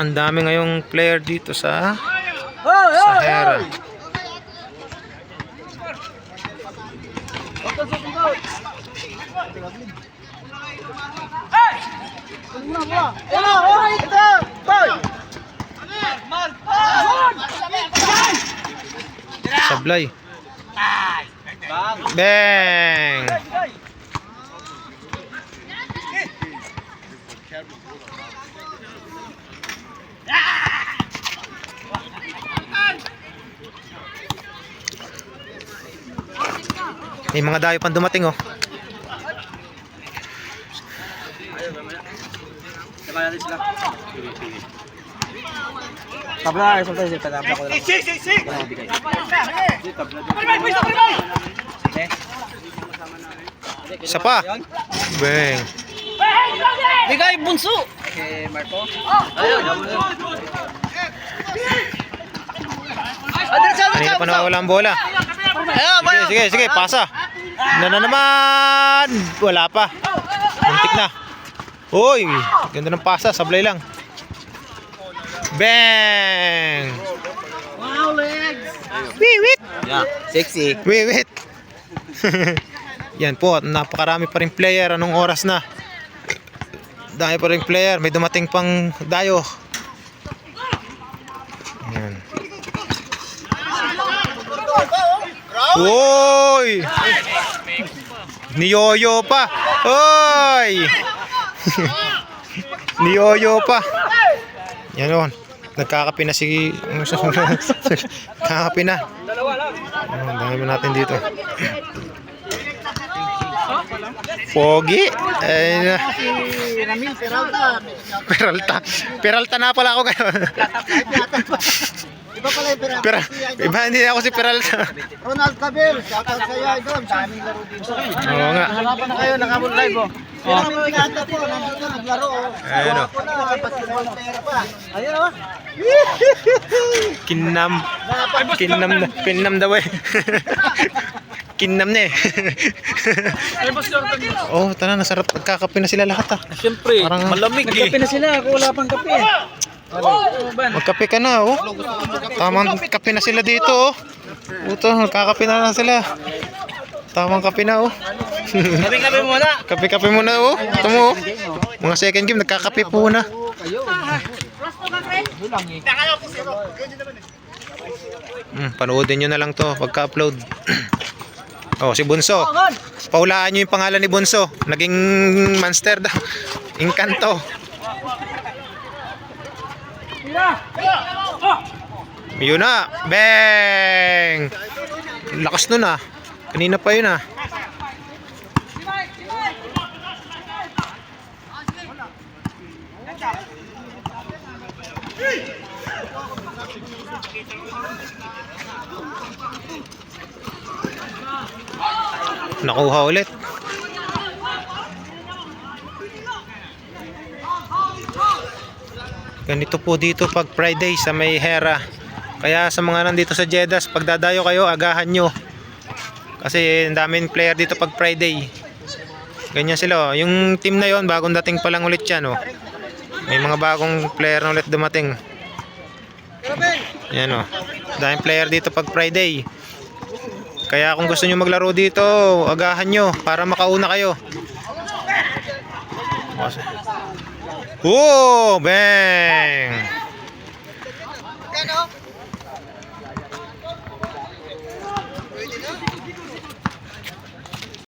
Ang dami ngayong player dito sa sa. Boy. Sablay. Bang! May mga dayo pang dumating oh. Tabla, isa tayo, isa tabla ko lang. Isa pa. Bang! Bigay bunso. Okay, Marco. Ayun. Adre sa Kanina pa nawawala ang bola. Ayun, Sige, sige, sige, pasa. Na na naman. Wala pa. Muntik na. Uy, ganda ng pasa, sablay lang. Bang! Wow, legs. Wiwit! Yeah, sexy. Wiwit! Yan po, napakarami pa rin player. Anong oras na? Dami pa rin player. May dumating pang dayo. Yan. Uy! Niyoyo pa. Oy! Niyoyo pa. Yan o. Nagkakape na si... Nagkakape na. Ang dami natin dito. Pogi. Ay, na. Peralta. Peralta. Peralta na pala ako ngayon. Iba pala yung Peralta. Pero, iba hindi ako si Peralta. Ronald Cabel, shoutout sa iyo, idol. Daming laro dito. Oo nga. Hanapan na kayo, nakabot live oh. Oh. Ayun, pa. Ayun oh. Kinam. Kinam na. Kinam daw eh. Kinam na eh. oh, tara, nasarap. Nagkakape na sila lahat ah. Siyempre, Parang- malamig eh. na sila, ako wala pang kape. Magkape ka na oh. Tamang kape na sila dito oh. Puto, nagkakape na lang sila. Tamang kape na oh. Kape-kape muna. Kape-kape muna oh. Ito mo oh. Mga second game, nagkakape po na. Hmm, panoodin nyo na lang to pagka-upload. oh, si Bunso. Paulaan nyo yung pangalan ni Bunso. Naging monster daw. Inkanto. Yun na. Bang! Lakas nun ah. Kanina pa yun ah. Nakuha ulit. Ganito po dito pag Friday sa may Hera. Kaya sa mga nandito sa Jeddah, pag dadayo kayo, agahan nyo. Kasi ang daming player dito pag Friday. Ganyan sila. oh. Yung team na yon bagong dating pa lang ulit yan. Oh. May mga bagong player na ulit dumating. Yan oh. Daming player dito pag Friday. Kaya kung gusto nyo maglaro dito, agahan nyo para makauna kayo. Oh, bang! Ano?